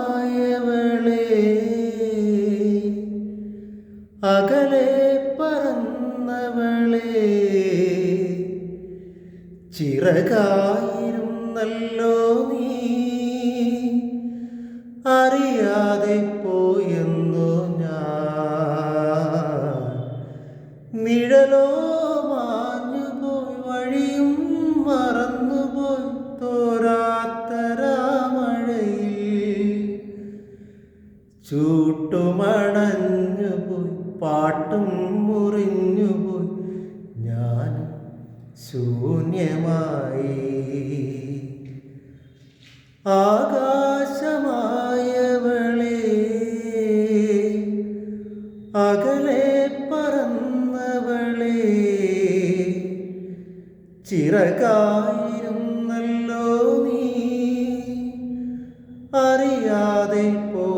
ആകാശമായവളെ അകലെ പറന്നവളെ ചിറകായിരുന്നല്ലോ നീ അറിയാതെ പോയെന്നു ഞാൻ. നിഴലോ മാഞ്ഞുപോയി ചൂട്ടുമണഞ്ഞുപോയി പാട്ടും മുറിഞ്ഞുപോയി ഞാൻ ശൂന്യമായി. ആകാശമായവളെ അകലെ പറന്നവളെ ചിറകായിരുന്നല്ലോ നീ. അറിയാതെ പോയെന്നു